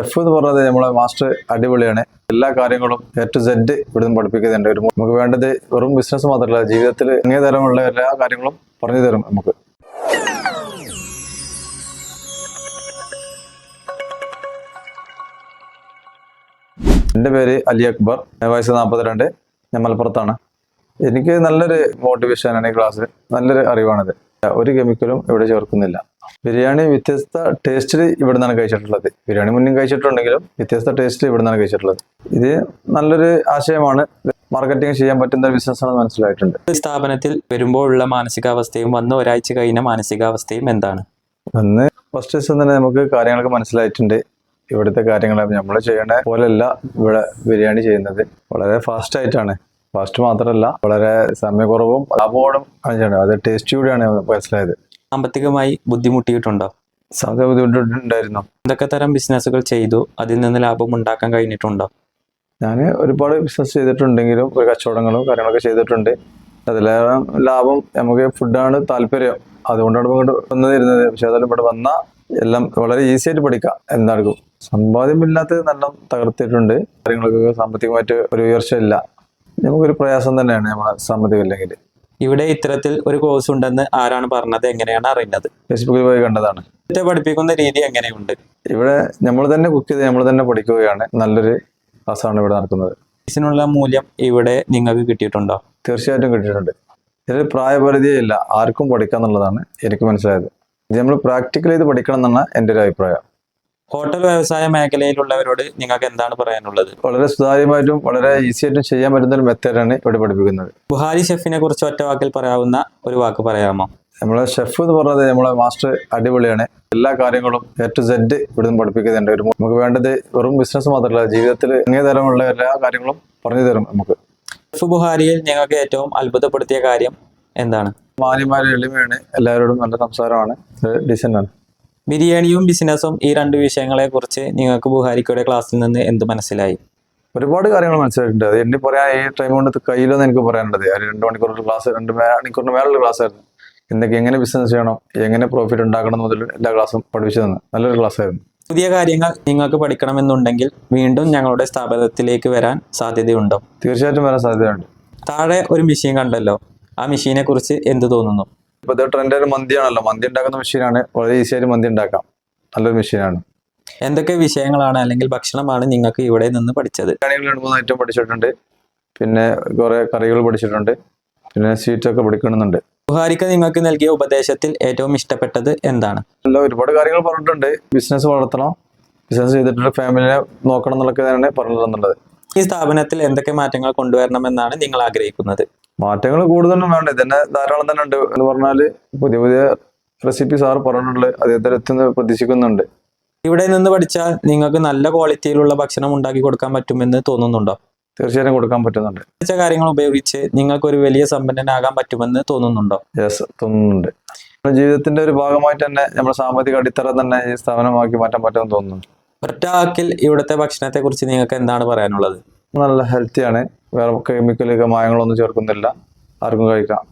Chef എന്ന് പറഞ്ഞത് നമ്മളെ മാസ്റ്റർ അടിപൊളിയാണ്. എല്ലാ കാര്യങ്ങളും എ ടു സെഡ് ഇവിടുന്ന് പഠിപ്പിക്കുന്നുണ്ട്. ഒരു നമുക്ക് വേണ്ടത് വെറും ബിസിനസ് മാത്രമല്ല ജീവിതത്തിൽ അങ്ങേ തരമുള്ള എല്ലാ കാര്യങ്ങളും പറഞ്ഞു തരും നമുക്ക്. എന്റെ പേര് അലി അക്ബർ. വയസ്സ് നാൽപ്പത്തിരണ്ട്. ഞാൻ മലപ്പുറത്താണ്. എനിക്ക് നല്ലൊരു മോട്ടിവേഷനാണ് ഈ ക്ലാസ്സിൽ നല്ലൊരു അറിവാണിത്. ഒരു കെമിക്കലും ഇവിടെ ചേർക്കുന്നില്ല. ബിരിയാണി വ്യത്യസ്ത ടേസ്റ്റിൽ ഇവിടെ നിന്നാണ് കഴിച്ചിട്ടുള്ളത്. ബിരിയാണി മുന്നും കഴിച്ചിട്ടുണ്ടെങ്കിലും വ്യത്യസ്ത ടേസ്റ്റിൽ ഇവിടെ നിന്നാണ് കഴിച്ചിട്ടുള്ളത്. ഇത് നല്ലൊരു ആശയമാണ്. മാർക്കറ്റിംഗ് ചെയ്യാൻ പറ്റുന്ന ഒരു ബിസിനസ് ബിസിനസ്സാണെന്ന് മനസ്സിലായിട്ടുണ്ട്. ഈ സ്ഥാപനത്തിൽ വരുമ്പോഴുള്ള മാനസികാവസ്ഥയും വന്ന് ഒരാഴ്ച കഴിഞ്ഞ മാനസികാവസ്ഥയും എന്താണ്? അന്ന് ഫസ്റ്റ് ദിവസം തന്നെ നമുക്ക് കാര്യങ്ങളൊക്കെ മനസ്സിലായിട്ടുണ്ട്. ഇവിടുത്തെ കാര്യങ്ങൾ നമ്മൾ ചെയ്യണ പോലെയല്ല ഇവിടെ ബിരിയാണി ചെയ്യുന്നത്. വളരെ ഫാസ്റ്റ് ആയിട്ടാണ്. ഫാസ്റ്റ് മാത്രമല്ല വളരെ സമയക്കുറവും ചെയ്യണത് അത് ടേസ്റ്റ് കൂടിയാണ് മനസ്സിലായത്. സാമ്പത്തികമായി ബുദ്ധിമുട്ടിയിട്ടുണ്ടോ? സാധ്യത ബുദ്ധിമുട്ടുണ്ടായിരുന്നു. എന്തൊക്കെ തരം ബിസിനസ്സുകൾ ചെയ്തു? അതിൽ നിന്ന് ലാഭം ഉണ്ടാക്കാൻ കഴിഞ്ഞിട്ടുണ്ടോ? ഞാൻ ഒരുപാട് ബിസിനസ് ചെയ്തിട്ടുണ്ടെങ്കിലും ഒരു കച്ചവടങ്ങളും കാര്യങ്ങളൊക്കെ ചെയ്തിട്ടുണ്ട്. അതിലേറെ ലാഭം നമുക്ക് ഫുഡാണ് താല്പര്യം. അതുകൊണ്ടാണ് ഇവിടെ ഇങ്ങോട്ട് വന്നു പക്ഷെ അതെല്ലാം ഇവിടെ വന്നാൽ എല്ലാം വളരെ ഈസി ആയിട്ട് പഠിക്കാം എന്താണെങ്കിലും സമ്പാദ്യമില്ലാത്തത് നല്ല തകർത്തിട്ടുണ്ട്. കാര്യങ്ങളൊക്കെ സാമ്പത്തികമായിട്ട് ഒരു ഉയർച്ച ഇല്ല നമുക്കൊരു പ്രയാസം തന്നെയാണ് നമ്മളെ സാമ്പത്തികം ഇല്ലെങ്കിൽ. ഇവിടെ ഇത്തരത്തിൽ ഒരു കോഴ്സ് ഉണ്ടെന്ന് ആരാണ് പറഞ്ഞത് എങ്ങനെയാണ് അറിയുന്നത്? ഫേസ്ബുക്കിൽ പോയി കണ്ടതാണ്. പഠിപ്പിക്കുന്ന രീതി എങ്ങനെയുണ്ട്? ഇവിടെ നമ്മൾ തന്നെ കുക്ക് ചെയ്ത് നമ്മൾ തന്നെ പഠിക്കുകയാണ്. നല്ലൊരു ക്ലാസ്സാണ് ഇവിടെ നടക്കുന്നത്. ഇതിനുള്ള മൂല്യം ഇവിടെ നിങ്ങൾക്ക് കിട്ടിയിട്ടുണ്ടോ? തീർച്ചയായിട്ടും കിട്ടിയിട്ടുണ്ട്. ഇതിൽ പ്രായപരിധിയില്ല ആർക്കും പഠിക്കാം എന്നുള്ളതാണ് എനിക്ക് മനസ്സിലായത്. ഇത് നമ്മൾ പ്രാക്ടിക്കൽ ചെയ്ത് പഠിക്കണം എന്നാണ് എന്റെ ഒരു അഭിപ്രായം. ഹോട്ടൽ വ്യവസായ മേഖലയിലുള്ളവരോട് നിങ്ങൾക്ക് എന്താണ് പറയാനുള്ളത്? വളരെ സുതാര്യമായിട്ടും വളരെ ഈസി ആയിട്ടും ചെയ്യാൻ പറ്റുന്ന ഒരു മെത്തേഡാണ് ഇവിടെ പഠിപ്പിക്കുന്നത്. ബുഹാരി ഷെഫിനെ കുറിച്ച് ഒറ്റ വാക്കിൽ പറയാവുന്ന ഒരു വാക്ക് പറയാമോ? നമ്മളെ ഷെഫ് എന്ന് പറഞ്ഞത് നമ്മളെ മാസ്റ്റർ അടിപൊളിയാണ്. എല്ലാ കാര്യങ്ങളും എ ടു സെഡ് ഇവിടുന്ന് പഠിപ്പിക്കുന്നുണ്ട്. ഒരു നമുക്ക് വേണ്ടത് വെറും ബിസിനസ് മാത്രമല്ല ജീവിതത്തിൽ അങ്ങേ തരമുള്ള എല്ലാ കാര്യങ്ങളും പറഞ്ഞു തരും നമുക്ക്. ഷെഫ് ബുഹാരിയിൽ ഞങ്ങൾക്ക് ഏറ്റവും അത്ഭുതപ്പെടുത്തിയ കാര്യം എന്താണ്? മാന്യമായ എളിമയാണ്. എല്ലാവരോടും നല്ല സംസാരമാണ്. ഡീസന്റ് ആണ്. ബിരിയാണിയും ബിസിനസ്സും ഈ രണ്ട് വിഷയങ്ങളെ കുറിച്ച് നിങ്ങൾക്ക് ബുഹാരിക്കയുടെ ക്ലാസ്സിൽ നിന്ന് എന്ത് മനസ്സിലായി? ഒരുപാട് കാര്യങ്ങൾ മനസ്സിലായിട്ടുണ്ട്. അത് എന്നെ പറയാൻ ഈ ടൈം കൊണ്ട് കയ്യിലൊന്നും എനിക്ക് പറയാനുള്ളത് ഒരു രണ്ട് മണിക്കൂറുള്ള ക്ലാസ് രണ്ട് മണിക്കൂറിന് മേലുള്ള ക്ലാസ് ആയിരുന്നു. എന്തൊക്കെ എങ്ങനെ ബിസിനസ് ചെയ്യണം എങ്ങനെ പ്രോഫിറ്റ് ഉണ്ടാക്കണം മുതൽ എല്ലാ ക്ലാസ്സും പഠിപ്പിച്ചു തന്നു. നല്ലൊരു ക്ലാസ് ആയിരുന്നു. പുതിയ കാര്യങ്ങൾ നിങ്ങൾക്ക് പഠിക്കണമെന്നുണ്ടെങ്കിൽ വീണ്ടും ഞങ്ങളുടെ സ്ഥാപനത്തിലേക്ക് വരാൻ സാധ്യതയുണ്ടോ? തീർച്ചയായിട്ടും വരാൻ സാധ്യതയുണ്ട്. താഴെ ഒരു മെഷീൻ കണ്ടല്ലോ. ആ മെഷീനെ കുറിച്ച് എന്ത് തോന്നുന്നു? ഇപ്പോഴത്തെ ട്രെൻഡ് ഒരു മന്തിയാണല്ലോ മന്തി ഉണ്ടാക്കുന്ന മെഷീനാണ് വളരെ ഈസി ആയിട്ട് മന്തി ഉണ്ടാക്കാം. നല്ലൊരു മെഷീനാണ് എന്തൊക്കെ വിഷയങ്ങളാണ് അല്ലെങ്കിൽ ഭക്ഷണമാണ് നിങ്ങൾക്ക് ഇവിടെ നിന്ന് പഠിച്ചത്? ഏറ്റവും രണ്ട് മൂന്ന് ഐറ്റം പഠിച്ചിട്ടുണ്ട്. പിന്നെ കുറെ കറികൾ പഠിച്ചിട്ടുണ്ട്. പിന്നെ സ്വീറ്റ് ഒക്കെ പഠിക്കണമെന്നുണ്ട്. ബുഹാരിക്ക നിങ്ങൾക്ക് നൽകിയ ഉപദേശത്തിൽ ഏറ്റവും ഇഷ്ടപ്പെട്ടത് എന്താണ്? അല്ല ഒരുപാട് കാര്യങ്ങൾ പറഞ്ഞിട്ടുണ്ട്. ബിസിനസ് വളർത്തണം. ബിസിനസ് ചെയ്തിട്ടുള്ള ഫാമിലിനെ നോക്കണം എന്നുള്ളതൊക്കെ തന്നെയാണ് പറഞ്ഞു തന്നുള്ളത് ഈ സ്ഥാപനത്തിൽ എന്തൊക്കെ മാറ്റങ്ങൾ കൊണ്ടുവരണമെന്നാണ് നിങ്ങൾ ആഗ്രഹിക്കുന്നത്? മാറ്റങ്ങൾ കൂടുതലൊന്നും വേണ്ട. ഇതന്നെ ധാരാളം തന്നെ ഉണ്ട് എന്ന് പറഞ്ഞാൽ പുതിയ പുതിയ റെസിപ്പി സാർ പറഞ്ഞിട്ടുള്ളത് അദ്ദേഹത്തിൽ എത്തുന്ന പ്രതീക്ഷിക്കുന്നുണ്ട്. ഇവിടെ നിന്ന് പഠിച്ചാൽ നിങ്ങൾക്ക് നല്ല ക്വാളിറ്റിയിലുള്ള ഭക്ഷണം ഉണ്ടാക്കി കൊടുക്കാൻ പറ്റുമെന്ന് തോന്നുന്നുണ്ടോ? തീർച്ചയായും കൊടുക്കാൻ പറ്റുന്നുണ്ട്. പഠിച്ച കാര്യങ്ങൾ ഉപയോഗിച്ച് നിങ്ങൾക്ക് ഒരു വലിയ സമ്പന്നനാകാൻ പറ്റുമെന്ന് തോന്നുന്നുണ്ടോ? യെസ് തോന്നുന്നുണ്ട്. നമ്മുടെ ജീവിതത്തിന്റെ ഒരു ഭാഗമായിട്ട് തന്നെ നമ്മുടെ സാമ്പത്തിക അടിത്തറ തന്നെ ഈ സ്ഥാപനമാക്കി മാറ്റാൻ പറ്റുമെന്ന് തോന്നുന്നു ഒറ്റ വാക്കിൽ ഇവിടുത്തെ ഭക്ഷണത്തെ കുറിച്ച് നിങ്ങൾക്ക് എന്താണ് പറയാനുള്ളത്? നല്ല ഹെൽത്തിയാണ് വേറെ കെമിക്കൽ മായങ്ങളൊന്നും ചേർക്കുന്നില്ല. ആർക്കും കഴിക്കാം.